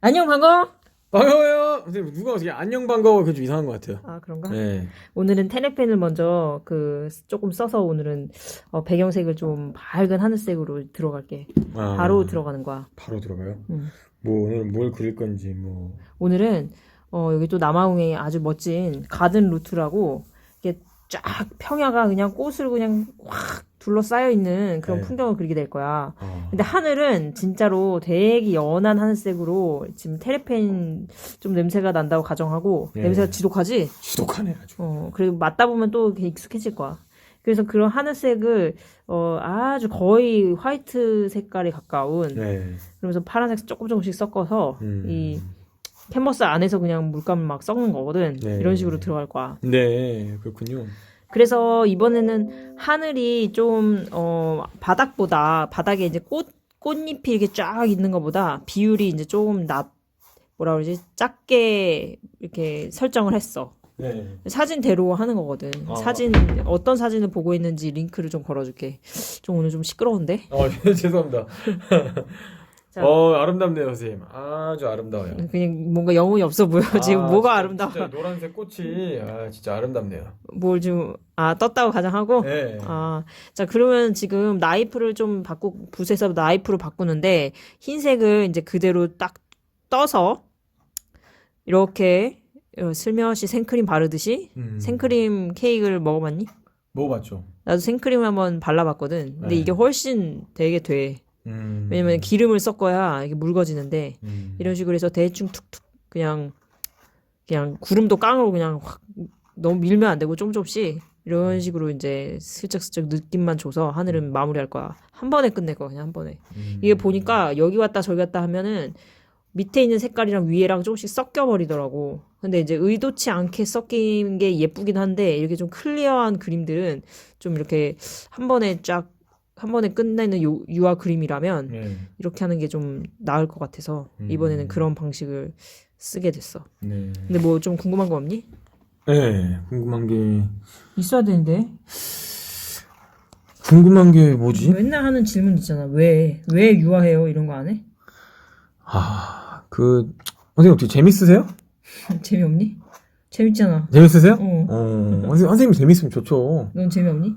안녕 반가워. 반가워요. 선생님 누가 어떻게 안녕 반가워 그게 좀 이상한 것 같아요. 아 그런가? 네. 오늘은 테네펜을 먼저 그 조금 써서 오늘은 어, 배경색을 좀 밝은 하늘색으로 들어갈게. 아, 바로 들어가는 거야. 바로 들어가요. 음. 뭐 오늘 뭘 그릴 건지 뭐. 오늘은 어, 여기 또 남아공에 아주 멋진 가든 루트라고 이게 쫙 평야가 그냥 꽃으로 그냥 확 둘러싸여 있는 그런 네. 풍경을 그리게 될 거야. 아, 근데 하늘은 진짜로 되게 연한 하늘색으로 지금 테레펜 좀 냄새가 난다고 가정하고 네. 냄새가 지독하지? 지독하네 아주. 어, 그리고 맞다 보면 또 익숙해질 거야. 그래서 그런 하늘색을 어, 아주 거의 화이트 색깔에 가까운 네. 그러면서 파란색 조금 조금씩 섞어서 음. 이 캔버스 안에서 그냥 물감을 막 섞는 거거든. 네. 이런 식으로 들어갈 거야. 네 그렇군요. 그래서 이번에는 하늘이 좀, 어, 바닥보다, 바닥에 이제 꽃, 꽃잎이 이렇게 쫙 있는 것보다 비율이 이제 조금 낮, 뭐라 그러지? 작게 이렇게 설정을 했어. 네. 사진대로 하는 거거든. 아. 사진, 어떤 사진을 보고 있는지 링크를 좀 걸어줄게. 좀 오늘 좀 시끄러운데? 어 죄송합니다. 자. 어 아름답네요 선생님. 아주 아름다워요. 그냥 뭔가 영혼이 없어 보여. 지금 아, 뭐가 진짜, 아름다워. 진짜 노란색 꽃이 아 진짜 아름답네요. 뭘 좀, 아, 떴다고 가정하고? 네. 아, 자, 그러면 지금 나이프를 좀 바꾸, 붓에서 나이프로 바꾸는데, 흰색을 이제 그대로 딱 떠서, 이렇게, 어, 슬며시 생크림 바르듯이, 음. 생크림 케이크를 먹어봤니? 먹어봤죠. 나도 생크림 한번 발라봤거든. 근데 네. 이게 훨씬 되게 돼. 음. 왜냐면 기름을 섞어야 이게 묽어지는데, 음. 이런 식으로 해서 대충 툭툭, 그냥, 그냥 구름도 깡으로 그냥 확, 너무 밀면 안 되고 좀 조금씩, 이런 식으로 이제 슬쩍슬쩍 느낌만 줘서 하늘은 마무리할 거야. 한 번에 끝낼 거야, 그냥 한 번에. 음. 이게 보니까 여기 왔다 저기 왔다 하면은 밑에 있는 색깔이랑 위에랑 조금씩 섞여 버리더라고. 근데 이제 의도치 않게 섞인 게 예쁘긴 한데 이렇게 좀 클리어한 그림들은 좀 이렇게 한 번에 쫙 한 번에 끝내는 요, 유화 그림이라면 네. 이렇게 하는 게 좀 나을 것 같아서 음. 이번에는 그런 방식을 쓰게 됐어. 네. 근데 뭐 좀 궁금한 거 없니? 네. 궁금한 게 있어야 되는데. 궁금한 게 뭐지? 맨날 하는 질문 있잖아. 왜? 왜 유화해요? 이런 거 안 해? 아, 그 선생님 어떻게 재밌으세요? 재미없니? 재밌잖아. 재밌으세요? 어. 어, 선생님, 선생님 재밌으면 좋죠. 넌 재미없니?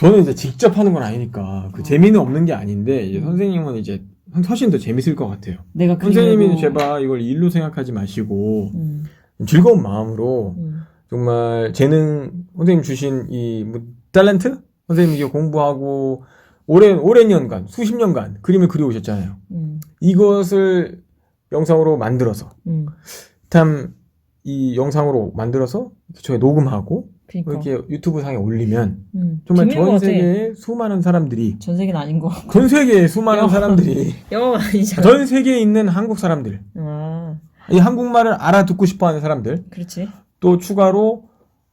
저는 이제 직접 하는 건 아니니까 그 재미는 없는 게 아닌데 이제 선생님은 이제 훨씬 더 재밌을 것 같아요. 내가 선생님이 그리려고- 제발 이걸 일로 생각하지 마시고 음, 즐거운 마음으로 음. 정말 재능 선생님 주신 이뭐 탤런트 선생님 이게 공부하고 오랜 오랜 년간 수십 년간 그림을 그려오셨잖아요. 음, 이것을 영상으로 만들어서 음. 참 이 영상으로 만들어서 저희 녹음하고 그니까. 이렇게 유튜브 상에 올리면 음. 정말 전. 세계의 수많은 사람들이 전 세계는 아닌 거. 전 세계의 수많은 영어. 사람들이 영어가 아니잖아. 전 세계에 있는 한국 사람들 아, 이 한국말을 알아듣고 싶어하는 사람들 그렇지. 또 추가로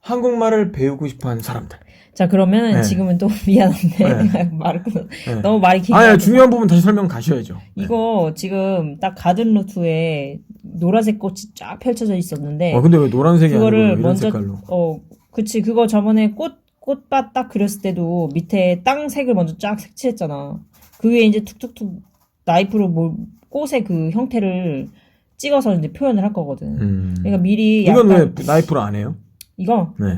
한국말을 배우고 싶어하는 사람들 자, 그러면 네. 지금은 또 미안한데 말을 끊어. 네. 너무 말이 길어. 아 중요한 부분 다시 설명 가셔야죠 이거 지금 딱 가든 루트에 노란색 꽃이 쫙 펼쳐져 있었는데 어, 근데 왜 노란색이 아니고 이런 먼저 색깔로 어, 그치. 그거 저번에 꽃 꽃밭 딱 그렸을 때도 밑에 땅 색을 먼저 쫙 색칠했잖아. 그 위에 이제 툭툭툭 나이프로 뭐 꽃의 그 형태를 찍어서 이제 표현을 할 거거든. 음. 그러니까 미리 이건 약간 왜 나이프로 안 해요? 이거 네.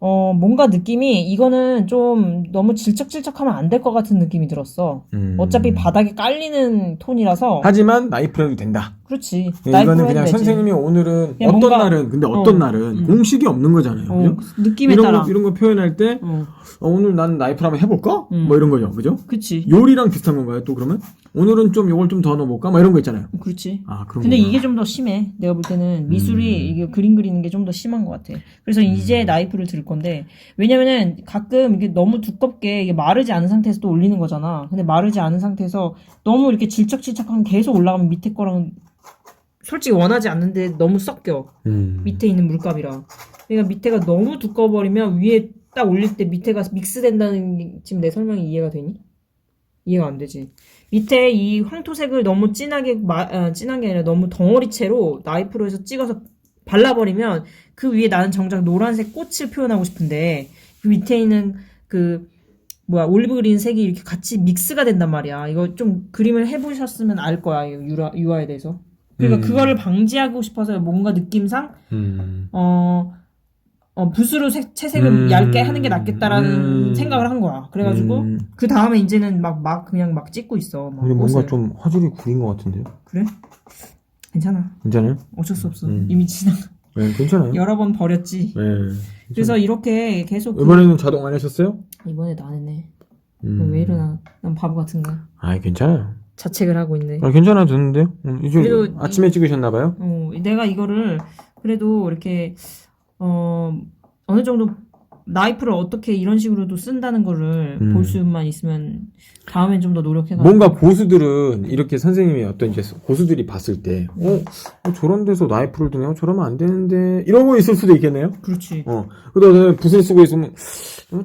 어 뭔가 느낌이 이거는 좀 너무 질척질척하면 안 될 것 같은 느낌이 들었어. 음. 어차피 바닥에 깔리는 톤이라서 하지만 나이프로 해도 된다 그렇지. 네, 나이프로 이거는 그냥 되지. 선생님이 오늘은 그냥 어떤 뭔가- 날은 근데 어떤 어, 날은 음. 공식이 없는 거잖아요 어, 그죠? 느낌에 이런 따라. 거 이런 거 표현할 때 어, 어, 오늘 난 나이프로 한번 해볼까? 음. 뭐 이런 거죠 그죠? 그치. 요리랑 비슷한 건가요 또 그러면? 오늘은 좀 요걸 좀 더 넣어볼까? 뭐 이런 거 있잖아요 그렇지. 아 그런 근데 거구나. 이게 좀 더 심해. 내가 볼 때는 미술이 음. 이게 그림 그리는 게 좀 더 심한 것 같아. 그래서 이제 나이프를 들 건데 왜냐면은 가끔 이게 너무 두껍게 이게 마르지 않은 상태에서 또 올리는 거잖아. 근데 마르지 않은 상태에서 너무 이렇게 질척질척하면 계속 올라가면 밑에 거랑 솔직히 원하지 않는데 너무 섞여. 음. 밑에 있는 물감이랑. 그러니까 밑에가 너무 두꺼워버리면 위에 딱 올릴 때 밑에가 믹스된다는 게 지금 내 설명이 이해가 되니? 이해가 안 되지. 밑에 이 황토색을 너무 진하게 마, 아, 진한 게 아니라 너무 덩어리채로 나이프로 해서 찍어서 발라버리면 그 위에 나는 정작 노란색 꽃을 표현하고 싶은데 그 밑에 있는 그 뭐야 올리브 그린 색이 이렇게 같이 믹스가 된단 말이야. 이거 좀 그림을 해보셨으면 알 거야 이 유라, 유화에 대해서. 그러니까 음. 그거를 방지하고 싶어서 뭔가 느낌상 음. 어, 어 붓으로 색- 채색을 음. 얇게 하는 게 낫겠다라는 음. 생각을 한 거야. 그래가지고 음. 그 다음에 이제는 막 막 그냥 막 찍고 있어. 막 근데 뭔가 옷을. 좀 화질이 구린 것 같은데요? 그래? 괜찮아. 괜찮아요? 어쩔 수 없어. 음. 이미 지나 네, 괜찮아요. 여러 번 버렸지. 네. 그래서 이렇게 계속 그- 이번에는 자동 안 하셨어요? 이번에도 안 했네. 음. 왜 이러나? 난 바보 같은가? 아, 괜찮아요. 자책을 하고 있네. 아, 괜찮아 듣는데요? 음, 그래도 아침에 찍으셨나봐요? 어, 내가 이거를 그래도 이렇게 어 어느 정도 나이프를 어떻게 이런 식으로도 쓴다는 거를 음. 볼 수만 있으면 다음엔 좀 더 노력해가. 뭔가 고수들은 이렇게 선생님이 어떤 이제 고수들이 봤을 때, 어, 어, 저런 데서 나이프를 드네요? 저러면 안 되는데, 이런 거 있을 수도 있겠네요? 그렇지. 어. 그다음에 붓을 쓰고 있으면, 어,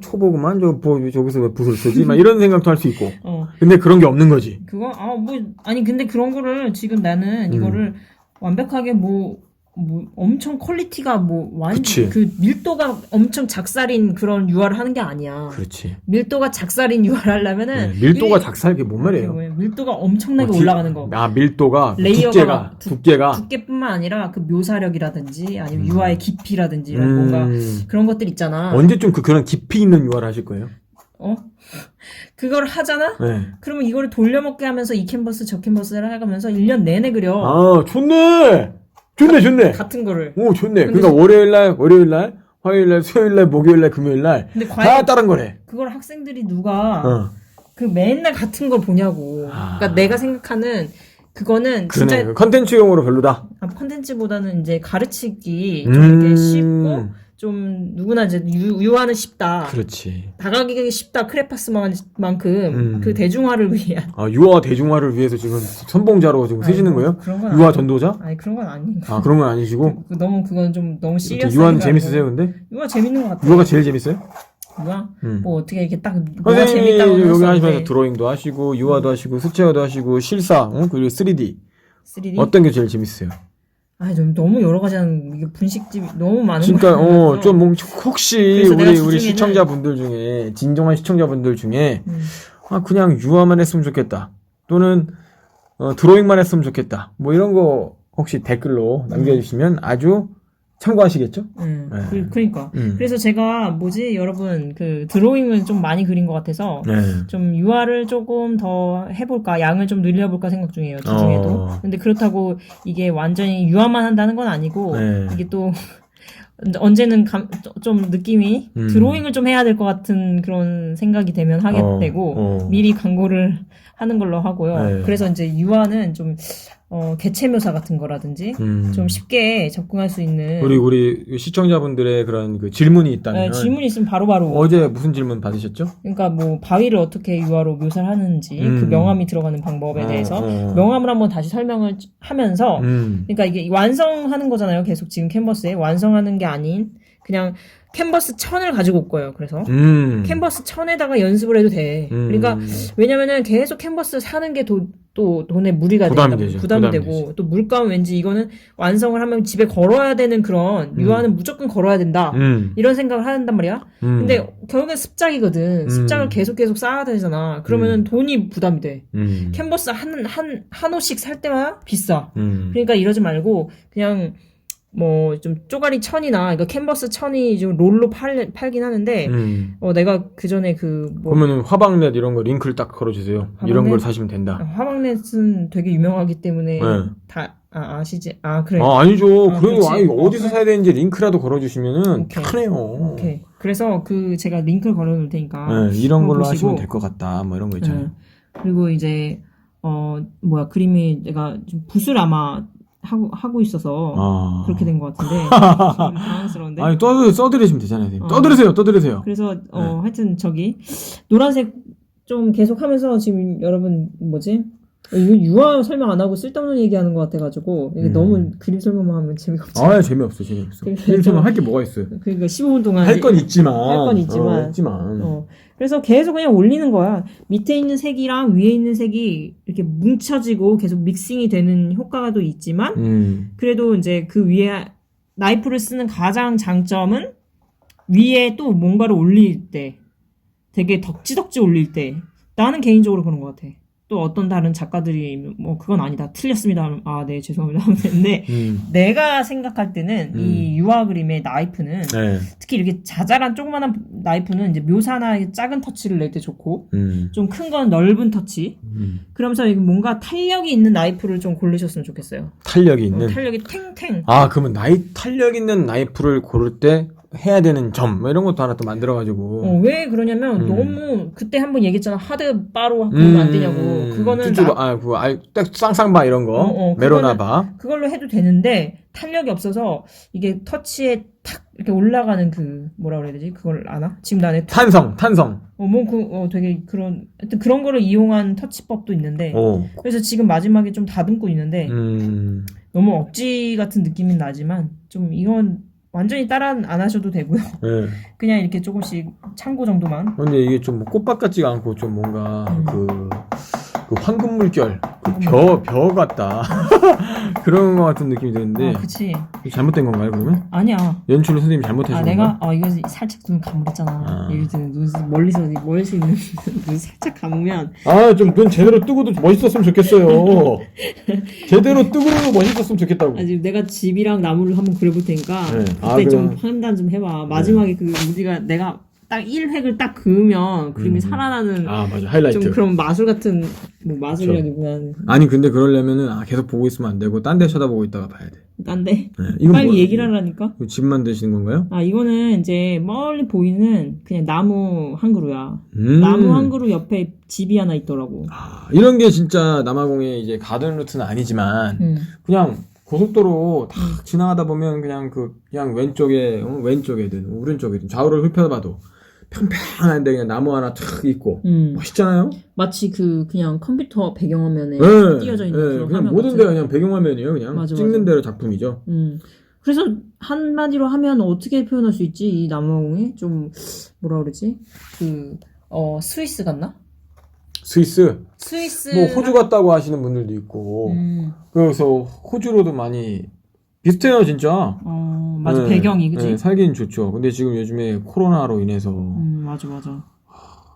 초보구만, 저, 뭐, 저기서 왜 붓을 쓰지? 막 이런 생각도 할 수 있고. 어 근데 그런 게 없는 거지. 그거 아 뭐 아니 근데 그런 거를 지금 나는 음. 이거를 완벽하게 뭐. 뭐 엄청 퀄리티가 뭐. 완전 그 밀도가 엄청 작살인 그런 유화를 하는 게 아니야. 그렇지. 밀도가 작살인 유화를 하려면은 네, 밀도가 일- 작살, 그게 뭔 말이에요? 그게 뭐예요? 밀도가 엄청나게 어, 디- 올라가는 거. 아, 밀도가, 레이어가 두께가, 막 두- 두께가. 두께뿐만 아니라 그 묘사력이라든지 아니면 음. 유화의 깊이라든지 이런 음. 뭔가 그런 것들 있잖아. 언제쯤 그, 그런 깊이 있는 유화를 하실 거예요? 어? 그걸 하잖아? 네. 그러면 이거를 돌려먹게 하면서 이 캔버스 저 캔버스를 해가면서 1년 내내 그려. 아, 좋네! 좋네, 좋네! 같은 거를. 오, 좋네. 근데 그러니까 월요일 날, 월요일 날, 화요일 날, 수요일 날, 목요일 날, 금요일 날 근데 다 과연 다른 거래. 그걸 학생들이 누가 어. 그 맨날 같은 걸 보냐고. 아. 그러니까 내가 생각하는 그거는 그러네. 그 컨텐츠용으로 별로다. 아, 컨텐츠보다는 이제 가르치기 좀 음. 이렇게 쉽고 좀 누구나 이제 유, 유화는 쉽다. 그렇지. 다가가기 쉽다 크레파스만큼 음. 그 대중화를 위한 아, 유아 대중화를 위해서 지금 선봉자로 지금 아니, 뭐 거예요? 그런 건 유아 아니- 전도자? 아니 그런 건 아닌 거. 아, 그런 건 아니시고. 그- 너무 그건 좀 너무 시리어스. 유아는 재밌으세요, 근데? 유화 재밌는 것 같아. 유아가 제일 재밌어요? 유화 음. 뭐 어떻게 이렇게 딱 선생님이 재밌다고 여기 하시면서. 드로잉도 하시고, 유아도 하시고, 수채화도 하시고, 실사, 어? 그리고 3D. 3D. 어떤 게 제일 재밌으세요? 아, 좀 너무 여러 가지 하는 이게 분식집이 너무 많은 그러니까 거 어, 같아서. 좀 뭐, 혹시 그래서 내가 우리 우리 주중에는- 시청자분들 중에 진정한 시청자분들 중에 음. 아 그냥 유화만 했으면 좋겠다. 또는 어, 드로잉만 했으면 좋겠다. 뭐 이런 거 혹시 댓글로 남겨주시면 아주 참고하시겠죠? 음. 네. 그, 그러니까. 음. 그래서 제가 뭐지 여러분 그 드로잉을 좀 많이 그린 것 같아서 네. 좀 유화를 조금 더 해볼까 양을 좀 늘려볼까 생각 중이에요 주중에도 어. 근데 그렇다고 이게 완전히 유화만 한다는 건 아니고 네. 이게 또 언제는 감, 좀 느낌이 음. 드로잉을 좀 해야 될 것 같은 그런 생각이 되면 하게 어, 되고 어. 미리 광고를 하는 걸로 하고요 네. 그래서 이제 유화는 좀 어, 개체 묘사 같은 거라든지 음. 좀 쉽게 접근할 수 있는 우리 우리 시청자분들의 그런 그 질문이 있다면 네, 질문이 있으면 바로바로 어제 무슨 질문 받으셨죠? 그러니까 뭐 바위를 어떻게 유화로 묘사를 하는지 음. 그 명암이 들어가는 방법에 어, 대해서 어. 명암을 한번 다시 설명을 하면서 음. 그러니까 이게 완성하는 거잖아요. 계속 지금 캔버스에 완성하는 게 아닌 그냥 캔버스 천을 가지고 올 거예요. 그래서 음. 캔버스 천에다가 연습을 해도 돼. 음. 그러니까 왜냐면은 계속 캔버스 사는 게 또 돈에 무리가 부담이 된다. 되죠. 부담이 부담이 되고 또 물가는 왠지 이거는 완성을 하면 집에 걸어야 되는 그런 음. 유화는 무조건 걸어야 된다. 음. 이런 생각을 한단 말이야. 음. 근데 결국엔 습작이거든. 음. 습작을 계속 계속 쌓아야 되잖아. 그러면은 음. 돈이 부담이 돼. 음. 캔버스 한, 한, 한 옷씩 살 때마다 비싸. 음. 그러니까 이러지 말고 그냥 뭐 좀 쪼가리 천이나 이거 캔버스 천이 좀 롤로 팔, 팔긴 하는데 음. 어 내가 그 전에 그뭐 그러면은 화방넷 이런 거 링크를 딱 걸어주세요. 이런 화방넷? 걸 사시면 된다. 화방넷은 되게 유명하기 때문에 네. 다 아, 아시지? 아 그래. 아 아니죠. 아, 그래도 그렇지. 아니 어, 어디서 그래? 사야 되는지 링크라도 걸어주시면은 오케이. 편해요. 오케이. 그래서 그 제가 링크를 걸어놓을 테니까. 네, 이런 걸로 보시고. 하시면 될 것 같다. 뭐 이런 거 있잖아요. 네. 그리고 이제 어 뭐야 그림이 내가 좀 붓을 아마 하고 하고 있어서 아. 그렇게 된 것 같은데 좀 당황스러운데. 아니 떠들 써드리시면 되잖아요. 선생님. 어. 떠들으세요. 떠들으세요. 그래서 어 네. 하여튼 저기 노란색 좀 계속하면서 지금 여러분 뭐지? 어, 이거 유화 설명 안 하고 쓸데없는 얘기하는 것 같아가지고 이게 음. 너무 그림 설명만 하면 재미가 없지. 아 재미없어 재미없어. 그래서- 일주면 할게 뭐가 있어요. 그러니까 15분 동안 할 건 있지만. 할 건 있지만. 어, 있지만. 어. 그래서 계속 그냥 올리는 거야. 밑에 있는 색이랑 위에 있는 색이 이렇게 뭉쳐지고 계속 믹싱이 되는 효과가 또 있지만 음. 그래도 이제 그 위에 나이프를 쓰는 가장 장점은 위에 또 뭔가를 올릴 때 되게 덕지덕지 올릴 때 나는 개인적으로 그런 것 같아. 또 어떤 다른 작가들이 뭐 그건 아니다 틀렸습니다 아 네 죄송합니다 하면 되는데 음. 내가 생각할 때는 음. 이 유화 그림의 나이프는 네. 특히 이렇게 자잘한 조그만한 나이프는 이제 묘사나 작은 터치를 낼 때 좋고 음. 좀큰 건 넓은 터치 음. 그러면서 뭔가 탄력이 있는 나이프를 좀 고르셨으면 좋겠어요 탄력이 어, 있는. 탄력이 탱탱 아, 그러면 나이 탄력 있는 나이프를 고를 때 해야 되는 점, 뭐 이런 것도 하나 또 만들어가지고. 어, 왜 그러냐면 음. 너무 그때 한번 얘기했잖아 하드 바로 그러면 안 되냐고 그거는 쭈쭈바, 나- 아, 그, 알, 딱 쌍쌍바 이런 거. 어, 어, 메로나바. 그걸로 해도 되는데 탄력이 없어서 이게 터치에 탁 이렇게 올라가는 그 뭐라 그래야 되지 그걸 아나 지금 나네 탄성, 탄성. 어뭐그 어, 되게 그런 하여튼 그런 거를 이용한 터치법도 있는데 오. 그래서 지금 마지막에 좀 다듬고 있는데 음. 너무 억지 같은 느낌이 나지만 좀 이건 완전히 따라 안 하셔도 되고요 예. 그냥 이렇게 조금씩 참고 정도만 근데 이게 좀뭐 꽃밭 같지가 않고 좀 뭔가 음. 그, 그 황금 물결, 그 벼, 벼 같다. 그런 것 같은 느낌이 드는데. 아 그치 잘못된 건가요, 그러면? 아니야 연출을 선생님 이 잘못하신 아 건가요? 내가 어 이거 살짝 눈 감으랬잖아 아. 예를 들면 눈 멀리서 멀리서 있는 눈 살짝 감으면 아, 좀 눈 제대로 뜨고도 멋있었으면 좋겠어요. 제대로 뜨고도 멋있었으면 좋겠다고. 아 지금 내가 집이랑 나무를 한번 그려볼 테니까 네. 그때 아, 좀 그럼- 판단 좀 해봐 마지막에 그 우리가 내가 딱 1획을 딱 그으면 그림이 음. 살아나는 아, 맞아. 하이라이트. 좀 그런 마술 같은 뭐 마술이라기보다는 그렇죠. 아니, 근데 그러려면은, 아, 계속 보고 있으면 안 되고, 딴 데 쳐다보고 있다가 봐야 돼. 딴데 네. 이건 빨리 뭐예요? 얘기를 하라니까 이거 집 만드시는 건가요? 아 이거는 이제 멀리 보이는 그냥 나무 한 그루야 음. 나무 한 그루 옆에 집이 하나 있더라고 아, 이런 게 진짜 남아공의 이제 가든 루트는 아니지만, 음. 그냥 고속도로 탁 지나가다 보면 그냥 그, 그냥 왼쪽에, 어, 왼쪽에든, 오른쪽에든, 좌우를 훑어봐도 평평한데 그냥 나무 하나 탁 있고, 음. 멋있잖아요? 마치 그 그냥 컴퓨터 배경화면에 네, 띄어져 있는 네, 그런 그냥 화면 모든 같은. 데가 그냥 배경화면이에요. 그냥 맞아, 찍는 맞아. 대로 작품이죠. 음. 그래서 한마디로 하면 어떻게 표현할 수 있지? 이 나무공이 좀 뭐라 그러지? 그 어, 스위스 같나? 스위스, 스위스 뭐 호주 갔다고 하시는 분들도 있고, 음. 그래서 호주로도 많이 비슷해요, 진짜. 어, 맞아. 네, 배경이 그지? 네, 살긴 좋죠. 근데 지금 요즘에 코로나로 인해서 음, 맞아 맞아.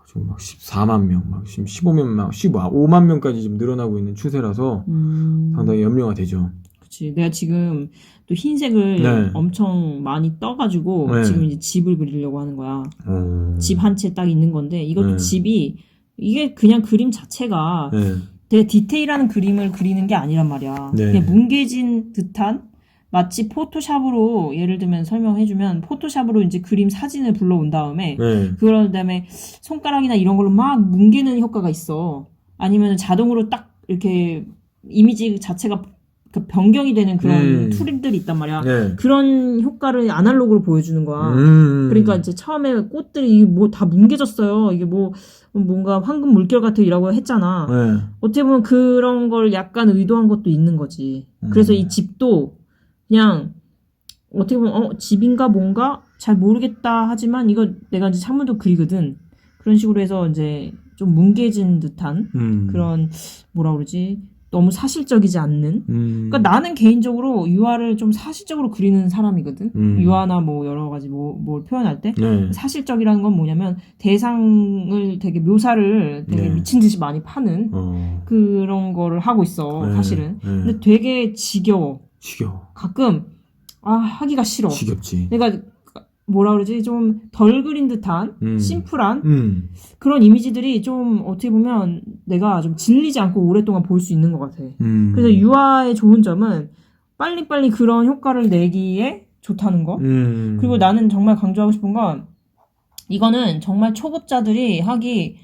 지금 막 14만 명, 막 지금 15만 명, 15만 명까지 지금 늘어나고 있는 추세라서 음. 상당히 염려가 되죠. 그치. 내가 지금 또 흰색을 네. 엄청 많이 떠가지고 네. 지금 이제 집을 그리려고 하는 거야. 어... 집한 채 딱 있는 건데 이것도 네. 집이 이게 그냥 그림 자체가 네. 되게 디테일한 그림을 그리는 게 아니란 말이야. 네. 그냥 뭉개진 듯한 마치 포토샵으로 예를 들면 설명해주면 포토샵으로 이제 그림 사진을 불러온 다음에 네. 그런 다음에 손가락이나 이런 걸로 막 뭉개는 효과가 있어. 아니면 자동으로 딱 이렇게 이미지 자체가 그 변경이 되는 그런 음. 툴들이 있단 말이야. 네. 그런 효과를 아날로그로 보여주는 거야. 음. 그러니까 이제 처음에 꽃들이 뭐 다 뭉개졌어요. 이게 뭐 뭔가 황금 물결 같아이라고 했잖아. 네. 어떻게 보면 그런 걸 약간 의도한 것도 있는 거지. 음. 그래서 이 집도 그냥 어떻게 보면 어 집인가 뭔가 잘 모르겠다 하지만 이거 내가 이제 창문도 그리거든. 그런 식으로 해서 이제 좀 뭉개진 듯한 음. 그런 뭐라 그러지 너무 사실적이지 않는. 음. 그러니까 나는 개인적으로 유화를 좀 사실적으로 그리는 사람이거든. 음. 유화나 뭐 여러 가지 뭐 뭘 표현할 때 네. 사실적이라는 건 뭐냐면 대상을 되게 묘사를 되게 네. 미친 듯이 많이 파는 어. 그런 거를 하고 있어 네. 사실은. 네. 근데 되게 지겨워. 지겨워. 가끔 아 하기가 싫어. 지겹지. 내가 뭐라 그러지 좀 덜 그린 듯한 음. 심플한 음. 그런 이미지들이 좀 어떻게 보면 내가 좀 질리지 않고 오랫동안 볼 수 있는 것 같아. 음. 그래서 유화의 좋은 점은 빨리빨리 그런 효과를 내기에 좋다는 거. 음. 그리고 나는 정말 강조하고 싶은 건 이거는 정말 초급자들이 하기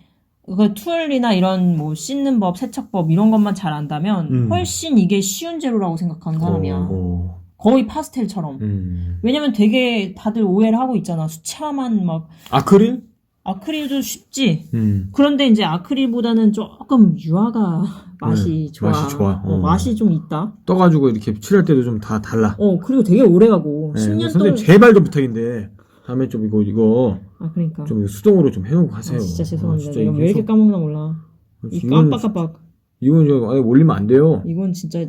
그 툴이나 이런 뭐 씻는 법, 세척법 이런 것만 잘 안다면 음. 훨씬 이게 쉬운 재료라고 생각하는 사람이야. 어, 어. 거의 파스텔처럼. 음. 왜냐면 되게 다들 오해를 하고 있잖아. 수참한 막 아크릴? 아크릴도 쉽지. 음. 그런데 이제 아크릴보다는 조금 유화가 맛이 네, 좋아. 맛이 좋아. 어, 어. 맛이 좀 있다. 떠가지고 이렇게 칠할 때도 좀 다 달라. 어 그리고 되게 오래 가고 네, 10년 선생님 동안. 제발 좀 부탁인데 다음에 좀 이거 이거 아 그러니까. 좀 이거 수동으로 좀 해놓고 하세요. 아, 진짜 아, 죄송합니다. 내가 왜 이렇게 까먹나 몰라. 이 깜빡깜빡. 이건 저 아예 올리면 안 돼요. 이건 진짜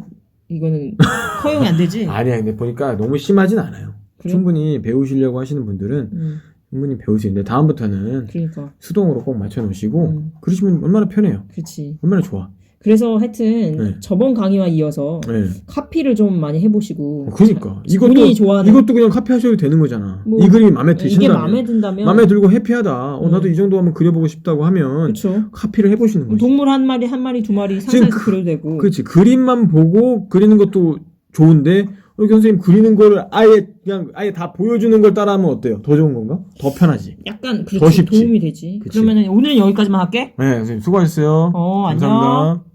이거는 허용이 안 되지. 아니야 근데 보니까 너무 심하진 않아요. 그래? 충분히 배우시려고 하시는 분들은 음. 충분히 배울 수 있는데 다음부터는 그러니까. 수동으로 꼭 맞춰 놓으시고 음. 그러시면 얼마나 편해요. 그렇지. 얼마나 좋아. 그래서 하여튼 네. 저번 강의와 이어서 네. 카피를 좀 많이 해보시고 그러니까 이것도 좋아하는 이것도 그냥 카피하셔도 되는 거잖아. 뭐, 이 그림이 마음에 이게 드신다면 마음에 든다면 마음에 들고 해피하다. 어, 나도 음. 이 정도 하면 그려보고 싶다고 하면 그렇죠. 카피를 해보시는 거지. 동물 한 마리 한 마리 두 마리 상상해서 그- 그려도 되고 그렇지. 그림만 보고 그리는 것도 좋은데 우리 선생님 그리는 거를 아예 그냥 아예 다 보여주는 걸 따라하면 어때요? 더 좋은 건가? 더 편하지. 약간 더 그렇지 쉽지. 도움이 되지. 그치. 그러면은 오늘은 여기까지만 할게. 네, 선생님 수고하셨어요. 어, 안녕. 감사합니다.